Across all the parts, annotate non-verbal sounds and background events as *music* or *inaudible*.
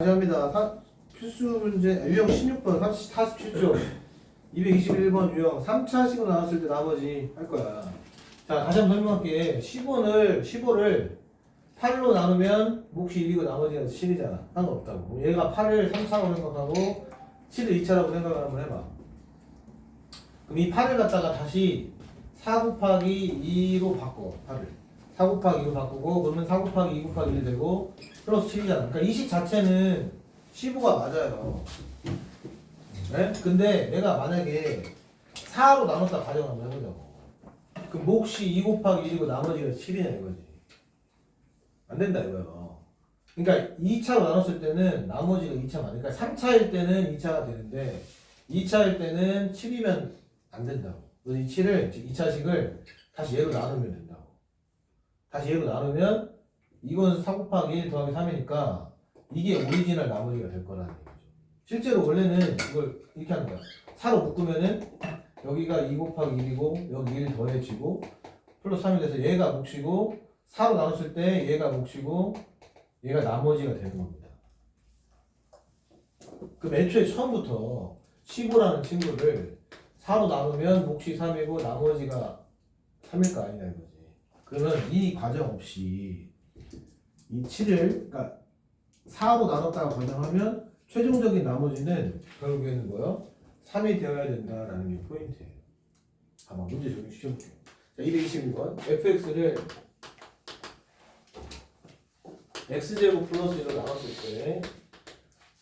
감사합니다. 사, 필수 문제 유형 16번 40, 47조 221번 유형 3차식으로 나왔을 때 나머지 할 거야. 자 다시 한번 설명할게. 10원을 15를 8로 나누면 몫이 1이고 나머지가 7이잖아. 상관없다고. 얘가 8을 3차로 생각하고 7을 2차라고 생각을 한번 해봐. 그럼 이 8을 갖다가 다시 4 곱하기 2로 바꿔. 8을. 4 곱하기 2로 바꾸고 그러면 4 곱하기 2 곱하기 1 되고 플러스 7이잖아. 그러니까 이 식 자체는 15가 맞아요. 네? 근데 내가 만약에 4로 나눴다 가정을 한번 해보자고. 그럼 몫이 2 곱하기 1이고 나머지가 7이냐 이거지. 안 된다 이거요. 그러니까 2차로 나눴을 때는 나머지가 2차 맞으니까 그러니까 3차일 때는 2차가 되는데 2차일 때는 7이면 안 된다고. 그래서 이 7을 2차식을 다시 얘로 나누면 된다고. 다시 얘로 나누면 이건 4 곱하기 1 더하기 3이니까 이게 오리지널 나머지가 될 거라는 얘기죠. 실제로 원래는 이걸 이렇게 하는 거야. 4로 묶으면은 여기가 2 곱하기 1이고 여기 1 더해지고 플러스 3이 돼서 얘가 몫이고 4로 나눴을 때 얘가 몫이고 얘가 나머지가 되는 겁니다. 그럼 애초에 처음부터 15라는 친구를 4로 나누면 몫이 3이고 나머지가 3일 거 아니냐 이거지. 그러면 이 과정 없이 이 7을 그러니까 4로 나눴다가 가정하면 최종적인 나머지는 결국에는 뭐요? 3이 되어야 된다라는 게 포인트예요. 한번 문제 적용시켜볼게요. 자, 226번 fx를 x제곱 플러스 1로 나눴을 때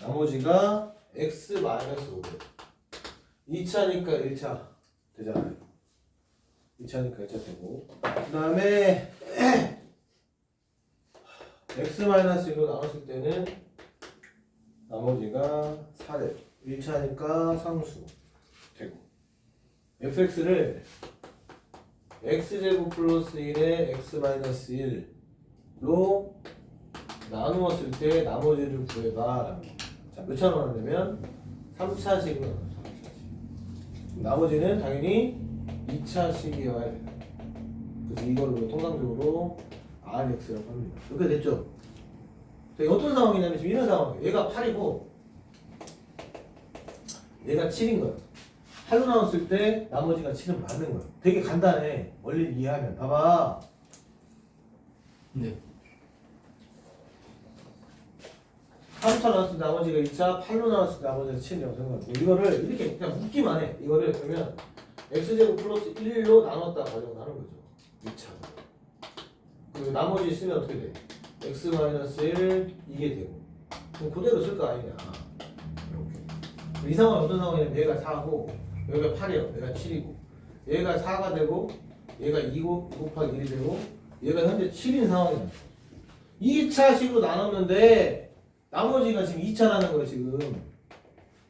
나머지가 x 마이너스 5 2차니까 1차 되잖아요. 2차니까 1차 되고. 그 다음에 *clears throat* x 마이너스 1로 나눴을 때는 나머지가 4래 1차니까 상수 되고. Fx를 x제곱 플러스 1에 x 마이너스 1로 나누었을 때 나머지를 구해봐 라는 거. 자, 몇 차로 나누냐면 3차식으로 나눠 3차식 나머지는 당연히 2차 식이어야 돼요 그래서 이걸로 통상적으로 RX라고 합니다. 이렇게 됐죠? 자, 어떤 상황이냐면 지금 이런 상황이에요. 얘가 8이고 얘가 7인 거예요. 8로 나눴을 때 나머지가 7은 맞는 거예요. 되게 간단해. 원리를 이해하면. 봐봐. 네. 3차 나눴을 때 나머지가 2차, 8로 나눴을 때 나머지가 7이라고 생각하고 이거를 이렇게 그냥 묶기만 해. 이거를 그러면 x제곱 플러스 1로 나눴다 가정을 하는 거죠. 2차. 그 나머지 있으면 어떻게 돼? x 마이너스 1 이게 되고 그럼 그대로 쓸 거 아니냐. 이렇게. 이 상황은 어떤 상황이냐면 얘가 4고 여기가 8이요. 얘가 7이고 얘가 4가 되고 얘가 2 곱하기 1이 되고 얘가 현재 7인 상황이야. 2차식으로 나눴는데 나머지가 지금 2차라는 거야 지금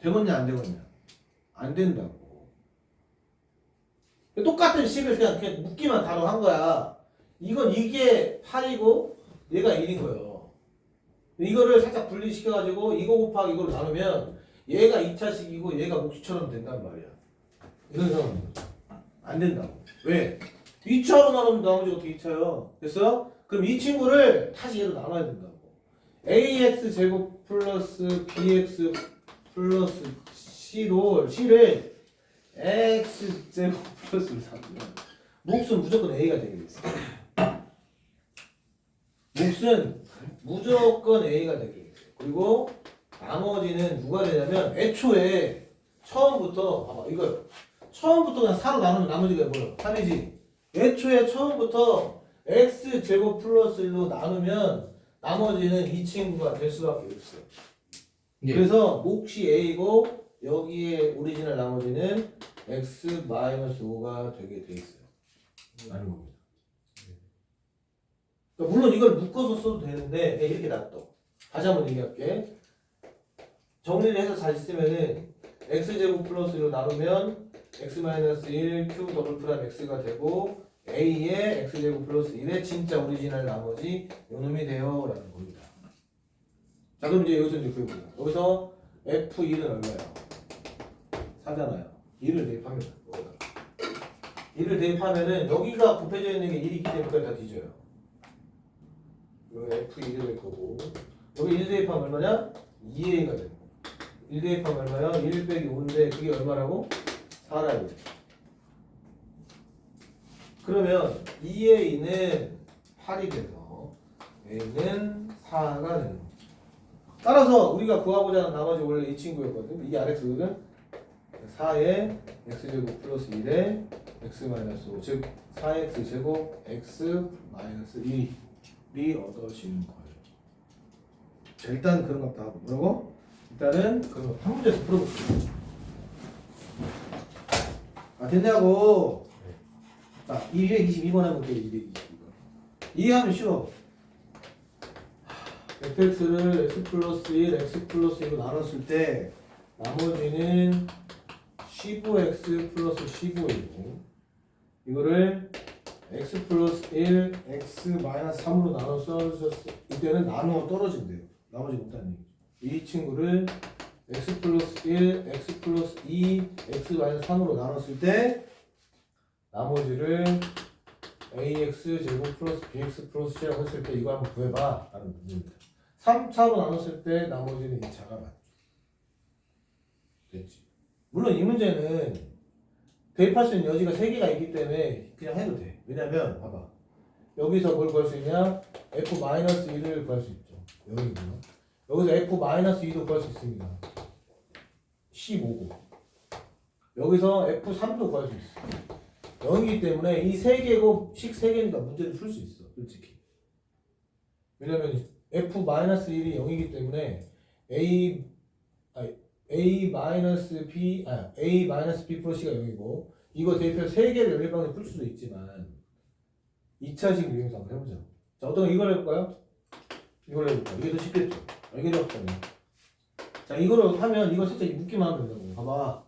되겠냐 안 되겠냐 안 된다고 똑같은 식을 그냥, 그냥 묶기만 바로 한 거야. 이건 이게 8이고 얘가 1인 거예요. 이거를 살짝 분리시켜가지고 이거 곱하기 이걸 나누면 얘가 2차식이고 얘가 몫처럼 된단 말이야. 이런 상황인 거죠 안 된다고. 왜? 2차로 나누면 나머지가 어떻게 2차요? 됐어? 그럼 이 친구를 다시 얘로 나눠야 된다고. Ax 제곱 플러스 bx 플러스 c로 c를 x 제곱 플러스로 삼으면 몫은 무조건 a가 있어. 몫은 무조건 a가 있어. 그리고 나머지는 누가 되냐면 애초에 처음부터 봐봐 이거 처음부터 그냥 4로 나누면 나머지가 뭐야? 3이지. 애초에 처음부터 x 제곱 플러스 1로 나누면 나머지는 이 친구가 될 수밖에 없어 요. 예. 그래서 몫이 a고 여기에 오리지널 나머지는 x 마이너스 5가 되게 돼 있어요. 라는 겁니다. 그러니까 물론 이걸 묶어서 써도 되는데 그냥 이렇게 놔둬. 다시 한번 얘기할게. 정리를 해서 다시 쓰면은 x 제곱 플러스 1로 나누면 x 마이너스 1 q 더블 프라임 x가 되고 a의 x 제곱 플러스 1의 진짜 오리지널 나머지 요놈이 돼요 라는 겁니다. 자 그럼 이제 여기서 이제 그리고 여기서 f1은 얼마예요? 4잖아요. 2를 대입합니다. 여기다. 2를 대입하면은 여기가 곱해져 있는 게 1이기 때문에 다 뒤져요. 여기 f1이 될 거고 여기 1 대입하면 얼마냐? 2a가 되고 1 대입하면 얼마야? 1 빼기 5인데 그게 얼마라고? 4라고 그러면 2a는 8이 돼서 a는 4가 되는 거죠 따라서 우리가 구하고자 하는 나머지 원래 이 친구였거든 이게 RX거든 4에 x제곱 플러스 1에 x 마이너스 5, 즉 4x 제곱 x 마이너스 1이 얻어지는 거예요. 자, 일단 그런 것부터 하고 뭐라고? 일단은 그런 거한 문제에서 풀어볼게요. 아 됐냐고? 자 222번 하면 돼 222번. 이해하면 쉬워. Fx를 x 플러스 1, x 플러스 1로 나눴을 때 나머지는 15x 플러스 15이고 이거를 x 플러스 1, x 마이너스 3으로 나눠 써주셨을 이때는 나누어 떨어진대요. 나머지 못하는 얘기죠. 이 친구를 x 플러스 1, x 플러스 2, x 마이너스 3으로 나눴을 때 나머지를 ax 제곱 플러스 bx 플러스 c라고 했을 때 이거 한번 구해봐 라는 문제입니다. 3차로 나눴을 때 나머지는 2차가 맞죠. 됐지. 물론 이 문제는 대입할 수 있는 여지가 3개가 있기 때문에 그냥 해도 돼. 왜냐면 봐봐. 여기서 뭘 구할 수 있냐? f-1을 구할 수 있죠. 여기고요. 여기서 f-2도 구할 수 있습니다. 15고. 여기서 f3도 구할 수 있어. 0이기 때문에 이 3개고 식 3개니까 문제를 풀 수 있어. 솔직히. 왜냐면 f-1이 0이기 때문에 a 아 a 마이너스 b 플러스 c가 0이고 이거 대입해서 세 개를 연립방에 풀 수도 있지만 2차식 유형에서 한번 해보자. 자 어떤 거 이걸 해볼까요? 이걸 해볼까? 이게 더 쉽겠죠? 아, 이게 더 없잖아요. 자 이거를 하면 이거 살짝 묶기만 하면 된다고. 봐봐.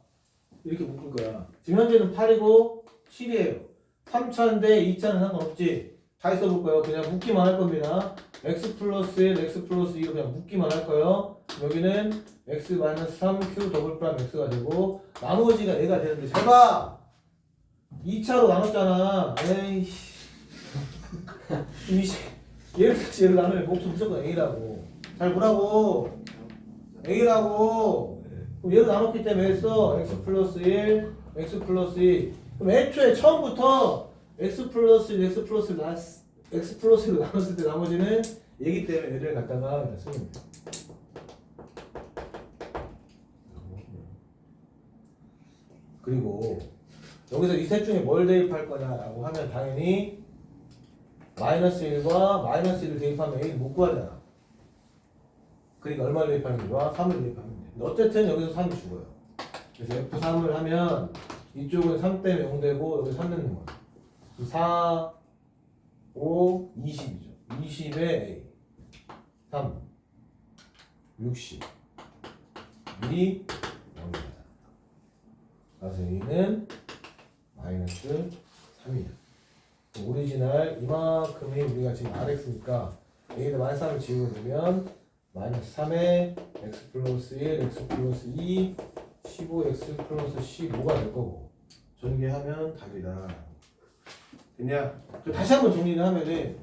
이렇게 묶을 거야. 지금 현재는 8이고 7이에요. 3차인데 2차는 상관없지. 다 있어볼 거예요. 그냥 묶기만 할 겁니다. x 플러스 1, x 플러스 2로 그냥 묶기만 할 거예요. 여기는 x 마이너스 3 q 더블 프라임 x가 되고 나머지가 얘가 되는데 잘 봐. 2차로 나눴잖아. 에이씨. *laughs* 이씨. 얘를 다시 얘를 나누면 몫은 무조건 a라고. 잘 보라고. a라고. 그럼 얘를 나눴기 때문에 했어. x 플러스 1, x 플러스 2. 그럼 애초에 처음부터 x 플러스 1, x 플러스 1, 나- x 플러스 1로 나눴을 때 나머지는 얘기 때문에 얘를 갖다가 그냥 쓰면 돼. 그리고 여기서 이 셋 중에 뭘 대입할 거냐라고 하면 당연히 마이너스 1과 마이너스 1을 대입하면 A를 못 구하잖아. 그러니까 얼마를 대입하는 게 좋아? 3을 대입하면 돼. 어쨌든 여기서 3이 죽어요. 그래서 F3을 하면 이쪽은 3 때문에 0 되고 여기 3 넣는 거야. 4, 5, 20이죠. 20에 A. 3, 60. 1이 0이다. 그래서 A는 마이너스 3이야. 오리지널 이만큼이 우리가 지금 RX니까 A를 마이너스 3을 지우면 마이너스 3에 X 플러스 1, X 플러스 2, 15X 플러스 15가 될 거고 전개하면 답이다. 됐냐? 그 다시 한번 정리를 하면은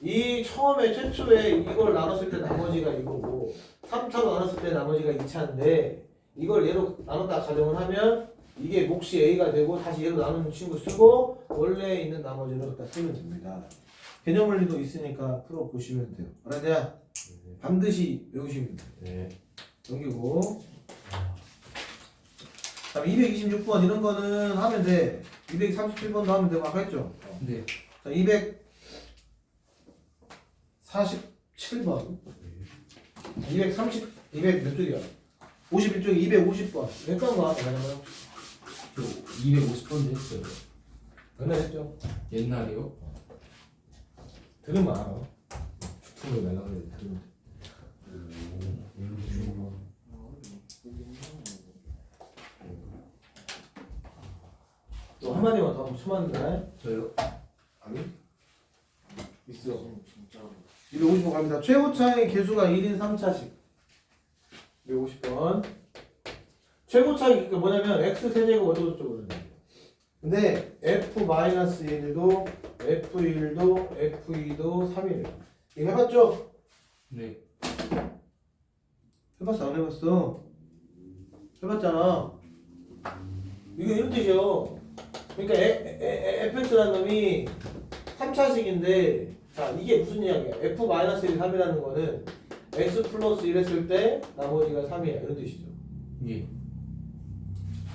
이 처음에 최초에 이걸 나눴을 때 나머지가 이거고 3차로 나눴을 때 나머지가 2차인데 이걸 얘로 나눴다 가정을 하면 이게 몫이 A가 되고 다시 얘로 나누는 친구 쓰고 원래 있는 나머지를 갖다 쓰면 됩니다. 개념 원리도 있으니까 풀어 보시면 돼요. 알았냐? 반드시 외우시면 돼요. 네. 넘기고. 다음 226번 이런 거는 하면 돼. 237번도 하면 되고 아까 했죠? 어. 네. 자, 247번. 230, 200 몇 쪽이야? 51쪽에 250번. 몇번 봐? 잠깐만요. 저 250번도 했어요. 옛날에 했죠? 옛날이요? 들으면 알아. 거 날라가려 들으면 돼. 또 한마디만 더 하면 수만 날 저요? 아니? 있어. 250번 갑니다. 최고차의 개수가 1인 3차식. 250번. 최고차이 그러니까 뭐냐면 x 세제곱 어쩌고 저쩌고 그러는 거예요. 근데 f-1도 f1도 f2도 3이래요. 이거 해봤죠? 네. 해봤어 안 해봤어? 해봤잖아. 이거 이런 뜻이요. 그러니까 에, 에, 에, fx라는 놈이 3차식인데 자 이게 무슨 이야기야? f-1이 3이라는 거는 x 플러스 1 했을 때 나머지가 3이야 이런 뜻이죠. 예.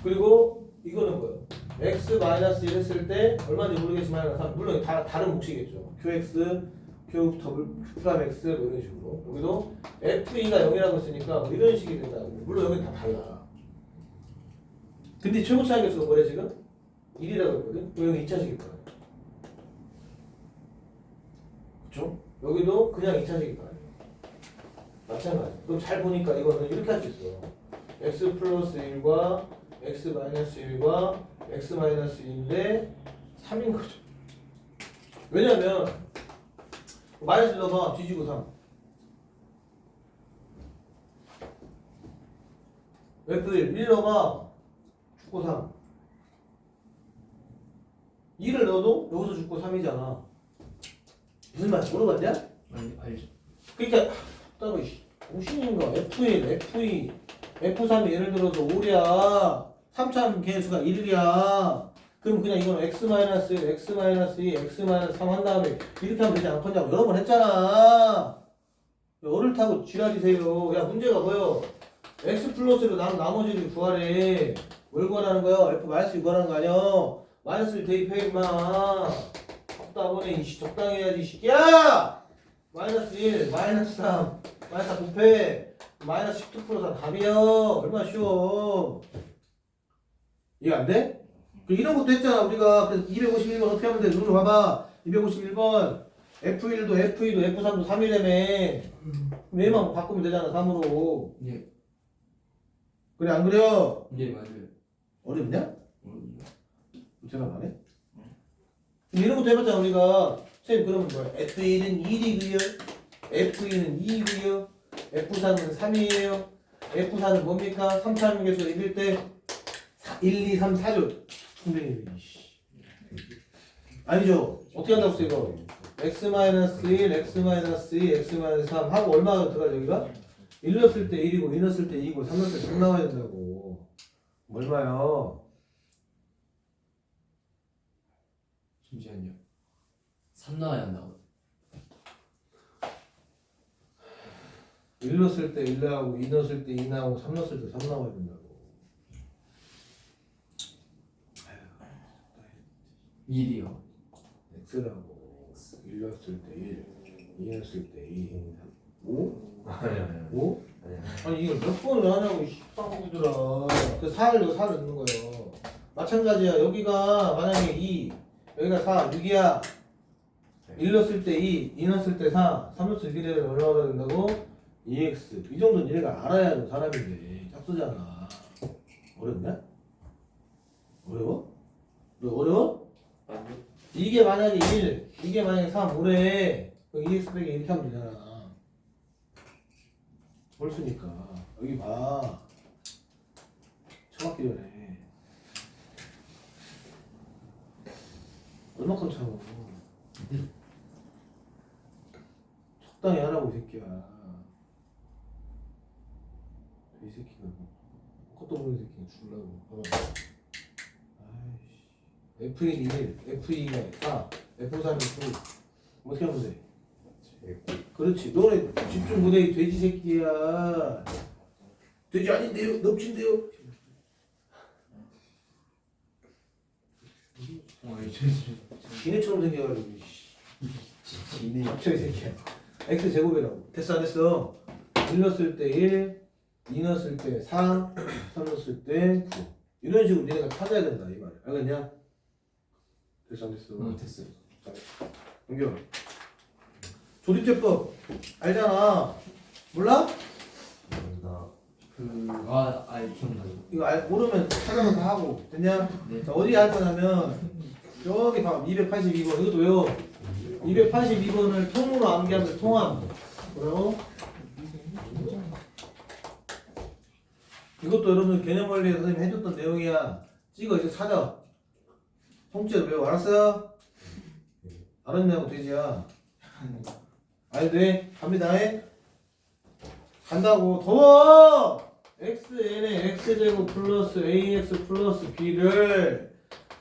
그리고 이거는 뭐예요? x 마이너스 1 했을 때 얼마인지 모르겠지만 다- 물론 다, 다른 몫이겠죠. qx, q 더블 q 프라임 x 뭐 이런 식으로 여기도 f2가 0이라고 했으니까 뭐 이런 식이 된다고. 물론 여기 다 달라. 근데 최고 차이겠어 뭐래 지금? 1이라고 했거든? 여기 2차식일 거야. 그쵸? 여기도 그냥 2차식일 거야. 마찬가지. 그럼 잘 보니까 이거는 이렇게 할 수 있어. x 플러스 1과 x 마이너스 1과 x 마이너스 1대 3인 거죠. 왜냐면 마이너스 넣어봐 뒤지고 3. F1 1 넣어봐 죽고 3. 2를 넣어도 여기서 죽고 3이잖아. 무슨 말인지 물어봤냐? 아니 알죠. 그러니까 따로 오신인가? F1, F2, F3이 예를 들어서 5야. 3참 개수가 1이야. 그럼 그냥 이건 X 마이너스 1, X 마이너스 2, X 마이너스 3 한 다음에 이렇게 하면 되지 않겠냐고 여러 번 했잖아. 열을 타고 지랄이세요. 야 문제가 뭐요 X 플러스로 남, 나머지를 구하래. 뭘 구하라는 거야? F 마이너스 구하라는 거 아니야 마이너스를 대입해 임마 답답하네 이씨 적당히 해야지 이 새끼야 마이너스 1, 마이너스 3, 마이너스 4 곱해 마이너스 19 플러스 3 답이야 얼마나 쉬워 이해 안 돼? 그 이런 것도 했잖아 우리가 그래서 251번 어떻게 하면 돼? 눈으로 봐봐 251번 F1도 F2도 F3도 3이라며 그럼 얘만 바꾸면 되잖아 3으로 예. 그래 안 그래요? 예 맞아요. 어렵냐? 음, 대답 안 해? 이런 것도 해봤잖아 우리가 선생님 그러면 뭐야 F1은 1이고요 F2는 2이고요 F3은 3이에요 F4는 뭡니까? 3차는 개수 1일 때 1, 2, 3, 4죠 선생님 아니죠 어떻게 한다고 써 이거 X-1, X-2, X-3 하고 얼마가 들어가죠 여기가? 1 넣었을 때 1이고 2 넣었을 때 2고 3 넣었을 때 3 나와야 된다고 얼마요? 잠시만요. 3 나와야 한다고. 1 넣었을 때 1 나오고 2 넣었을 때 2 나오고 3 넣었을 때 3 나와야 된다고 1이요. X라고 1 넣었을 때 1, 2 넣었을 때 2, 5? 아니 아니 5? 아니 이걸 몇 번을 하냐고 이 씨빵구들아 그 4를 넣어 4를 넣는 거예요 마찬가지야 여기가 만약에 2 여기가 4, 6이야 1 넣었을 때 2, 2 넣었을 때 4, 3 넣었을 때 1에 얼마가 된다고? 2x 이 정도는 얘가 알아야 하는 사람인데 짝수잖아 어렵냐? 어려워? 너 어려워? 아니요. 이게 만약에 1, 이게 만약에 3, 5래 그럼 2x 빼기 이렇게 하면 되잖아 홀수니까 여기 봐 처맞기 전에 얼마큼 참어 적당히 하라고 이 새끼야. 이 새끼가 뭐 것도 모르는 새끼가 봐봐. 아이씨. F1이 1, F2가 4, F3이 9 어떻게 하면 돼? 그렇지. 너네 집중 못해 이 돼지 새끼야. 돼지 아닌데요? 넙친데요? 어, 예, 저, 저, 기내처럼 생겨가지고 기내 갑자기 새끼야 X 제곱이라고 됐어 안 됐어 1 넣었을 때 1, 2 넣었을 때 4, 3 넣었을 때 9 이런 식으로 니네가 찾아야 된다 이 말이야 알겠냐? 됐어 안 됐어? 어, 됐어요. 연결 조립제법 알잖아 몰라? 나 그, 아, 아, 기억나요. 이거 알, 모르면 찾아서 다 하고 됐냐? 네. 자 어디 할 거냐면 여기 봐 282번. 이것도 외워 282번을 통으로 암기하면 통함 뭐라고? 이것도 여러분 개념 원리 선생님 해줬던 내용이야. 찍어 이제 찾아. 통째로 외워. 알았어요? 알았냐고 돼지야. 알돼? 갑니다. 해 간다고. 더워! Xn의 x제곱 플러스 ax 플러스 b를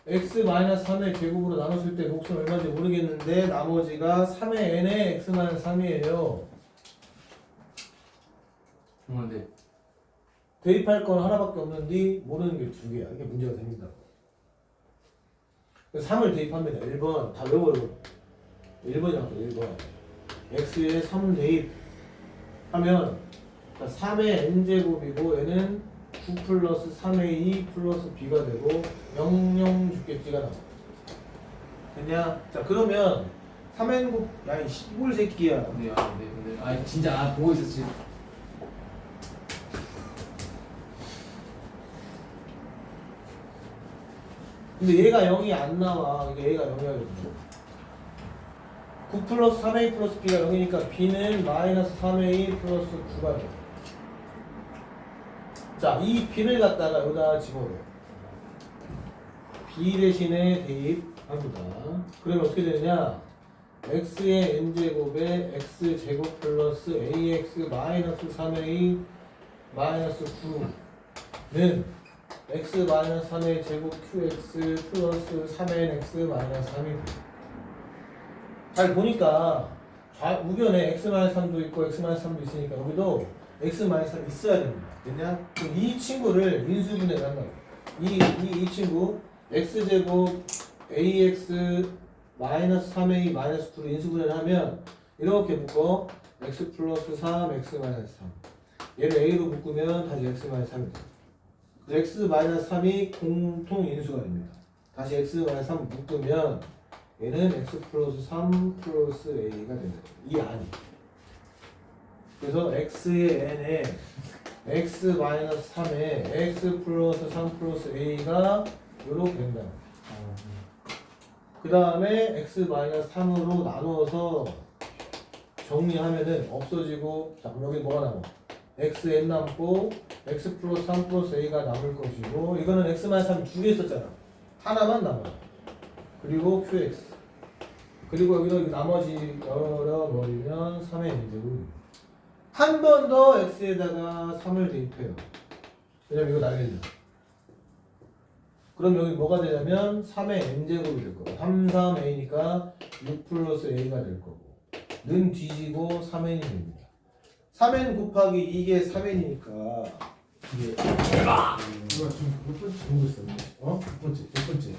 x 마이너스 3의 제곱으로 나눴을 때 몫은 얼마인지 모르겠는데 나머지가 3의 n의 x 마이너스 3이에요. 근데? 대입할 건 하나밖에 없는데 모르는 게 두 개야. 이게 문제가 됩니다. 3을 대입합니다. 1번. 다 외워요. 1번이라고 1번. x에 3 대입하면 3의 n제곱이고 얘는 9 플러스 3의 2 플러스 b가 되고 00 죽겠지가 나와 됐냐? 자 그러면 3n곱 야이 시골 새끼야 근데 아 근데 근데 아 진짜 아 보고 있었지. 근데 얘가 0이 안 나와 이게 얘가 0이야 되거든 9 플러스 3a 플러스 b가 0이니까 b는 마이너스 3a 플러스 9가 돼. 자, 이 b를 갖다가 여기다 집어넣어. b 대신에 대입합니다. 그러면 어떻게 되느냐? x의 n제곱에 x제곱 플러스 ax 마이너스 3a 마이너스 9는 x 마이너스 3의 제곱 qx 플러스 3nx 마이너스 3이 돼. 잘 보니까 좌 우변에 x 마이너스 3도 있고 x 마이너스 3도 있으니까 여기도 x 마이너스 3 있어야 됩니다. 됐냐? 그럼 이 친구를 인수분해를 한다고. 이, 이, 이 친구 x 제곱 ax 마이너스 3a 마이너스 9를 인수분해를 하면 이렇게 묶어 x 플러스 3 x 마이너스 3 얘를 a로 묶으면 다시 x 마이너스 3이 돼. x 마이너스 3이 공통 인수가 됩니다. 다시 x 마이너스 3 묶으면 얘는 x 플러스 3 플러스 a가 된다. 이 안이. 그래서 x의 n에 x 마이너스 3에 x 플러스 3 플러스 a가 이렇게 된다. 그 다음에 x 마이너스 3으로 나누어서 정리하면은 없어지고 자 여기 뭐가 남아? xn 남고 x 플러스 3 플러스 a가 남을 것이고 이거는 x 마이너스 3 두 개 있었잖아. 하나만 남아. 그리고 qx 그리고 여기도 나머지 열어버리면 3의 n제곱 한 번 더 x에다가 3을 대입해요 왜냐면 이거 날리죠 그럼 여기 뭐가 되냐면 3의 n제곱이 될 거고 3, 3a니까 6 플러스 a가 될 거고 는 뒤지고 3n이 됩니다 3n 곱하기 이게 3n이니까 이게 이거 지금 몇 번째 보고 있었네. 어? 몇 번째, 몇 번째.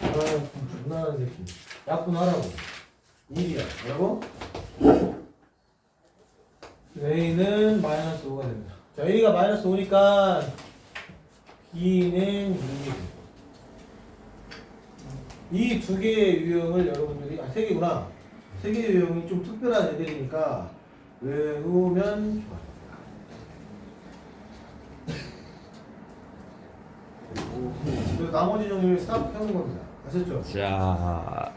아, 존나 새끼. 약분하라고. 1이야. 뭐라고? A는 마이너스 5가 됩니다. 자, A가 마이너스 5니까 B는 6이 돼. 이두 개의 유형을 여러분들이, 아, 세 개구나. 세 개의 유형이 좀 특별한 애들이니까 외우면 좋아요. 그리고 나머지 정리를 싹 해오는 겁니다. 아셨죠? 자,